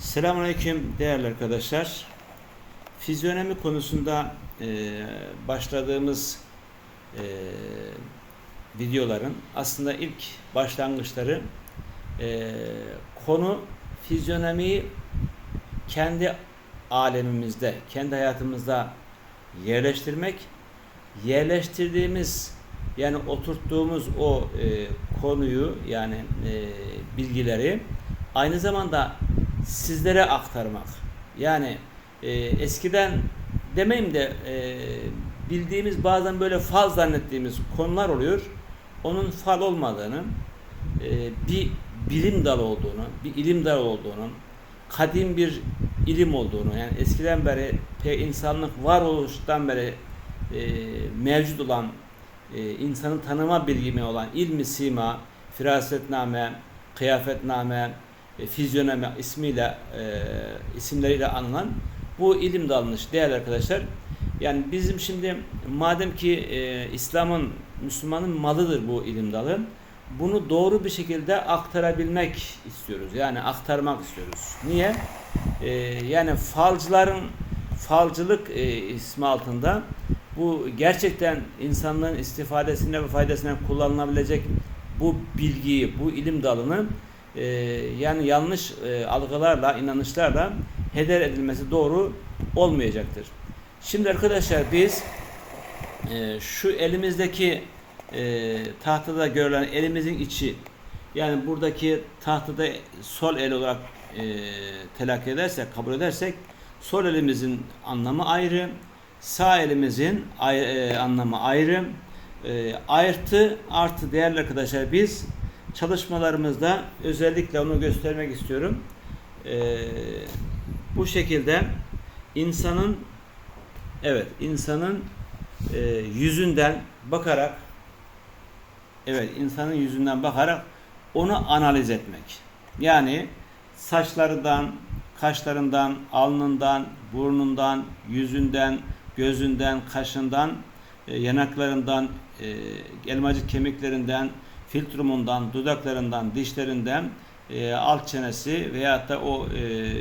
Selamünaleyküm değerli arkadaşlar. Fizyonomi konusunda e, başladığımız e, videoların aslında ilk başlangıçları e, konu fizyonomiyi kendi alemimizde, kendi hayatımızda yerleştirmek, yerleştirdiğimiz yani oturttuğumuz o e, konuyu yani e, bilgileri aynı zamanda sizlere aktarmak. Yani e, eskiden demeyeyim de e, bildiğimiz bazen böyle fal zannettiğimiz konular oluyor. Onun fal olmadığını, e, bir bilim dalı olduğunu, bir ilim dalı olduğunu, kadim bir ilim olduğunu, yani eskiden beri insanlık varoluştan beri e, mevcut olan e, insanı tanıma bilgimi olan ilmi sima, firasetname, kıyafetname, e, fizyonomi ismiyle e, isimleriyle anılan bu ilim dalmış değerli arkadaşlar. Yani bizim şimdi madem ki e, İslam'ın Müslümanın malıdır bu ilim dalı. Bunu doğru bir şekilde aktarabilmek istiyoruz. Yani aktarmak istiyoruz. Niye? E, yani falcıların falcılık e, ismi altında bu gerçekten insanlığın istifadesine ve faydasına kullanılabilecek bu bilgiyi, bu ilim dalını e, yani yanlış e, algılarla, inanışlarla heder edilmesi doğru olmayacaktır. Şimdi arkadaşlar biz e, şu elimizdeki e, tahtada görülen elimizin içi yani buradaki tahtada sol el olarak e, telakki edersek, kabul edersek sol elimizin anlamı ayrı, sağ elimizin ay, e, anlamı ayrı. E, artı artı değerli arkadaşlar biz çalışmalarımızda özellikle onu göstermek istiyorum. E, bu şekilde insanın evet insanın e, yüzünden bakarak evet insanın yüzünden bakarak onu analiz etmek. Yani saçlarından, kaşlarından, alnından, burnundan, yüzünden, gözünden, kaşından, e, yanaklarından, e, elmacık kemiklerinden, filtrumundan, dudaklarından, dişlerinden, e, alt çenesi veyahut da o e,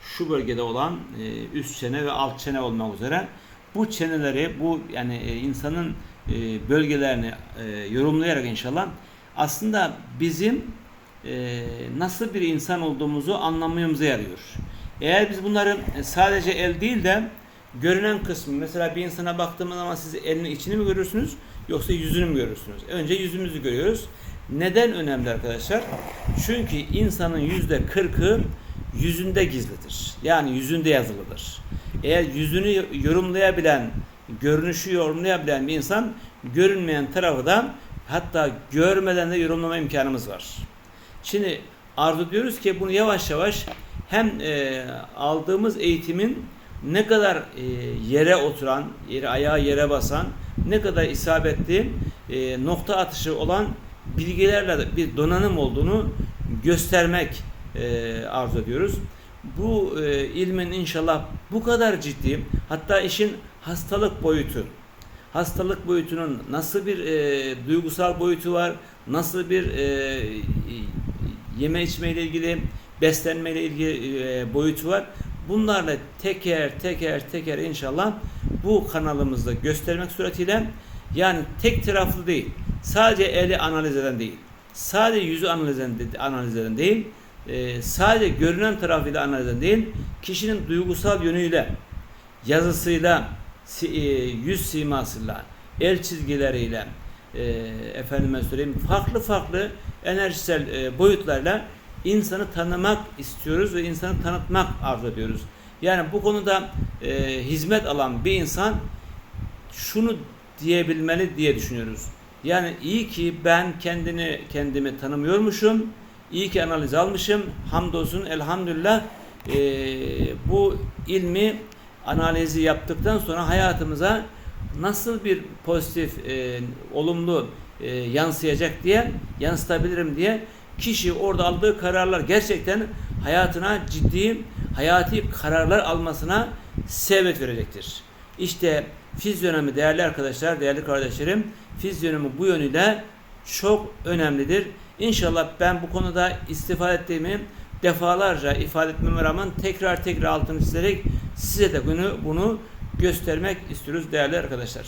şu bölgede olan e, üst çene ve alt çene olmak üzere bu çeneleri, bu yani e, insanın e, bölgelerini e, yorumlayarak inşallah aslında bizim e, nasıl bir insan olduğumuzu anlamamıza yarıyor. Eğer biz bunları sadece el değil de görünen kısmı mesela bir insana baktığımız zaman siz elinin içini mi görürsünüz yoksa yüzünü mü görürsünüz? Önce yüzümüzü görüyoruz. Neden önemli arkadaşlar? Çünkü insanın yüzde kırkı yüzünde gizlidir. Yani yüzünde yazılıdır. Eğer yüzünü yorumlayabilen, görünüşü yorumlayabilen bir insan görünmeyen tarafı da hatta görmeden de yorumlama imkanımız var. Şimdi arzu diyoruz ki bunu yavaş yavaş hem e, aldığımız eğitimin ne kadar e, yere oturan, yere, ayağı yere basan, ne kadar isabetli e, nokta atışı olan bilgilerle bir donanım olduğunu göstermek e, arzu ediyoruz. Bu ilmin inşallah bu kadar ciddi, hatta işin hastalık boyutu, hastalık boyutunun nasıl bir duygusal boyutu var, nasıl bir e, yeme içme ile ilgili, beslenme ile ilgili boyutu var. Bunlarla teker teker teker inşallah bu kanalımızda göstermek suretiyle yani tek taraflı değil, sadece eli analiz eden değil, sadece yüzü analiz eden, analiz eden değil, e, sadece görünen tarafıyla analiz eden değil, kişinin duygusal yönüyle, yazısıyla, e, yüz simasıyla, el çizgileriyle, e, efendime söyleyeyim farklı farklı enerjisel e, boyutlarla insanı tanımak istiyoruz ve insanı tanıtmak arzu ediyoruz. Yani bu konuda e, hizmet alan bir insan şunu diyebilmeli diye düşünüyoruz. Yani iyi ki ben kendini kendimi tanımıyormuşum. İyi ki analiz almışım. Hamdolsun elhamdülillah e, bu ilmi analizi yaptıktan sonra hayatımıza nasıl bir pozitif, e, olumlu e, yansıyacak diye, yansıtabilirim diye kişi orada aldığı kararlar gerçekten hayatına ciddi, hayati kararlar almasına sebep verecektir. İşte fizyonomi değerli arkadaşlar, değerli kardeşlerim, fizyonomi bu yönüyle çok önemlidir. İnşallah ben bu konuda istifade ettiğimi defalarca ifade etmeme rağmen tekrar tekrar altını çizerek size de bunu bunu göstermek istiyoruz değerli arkadaşlar.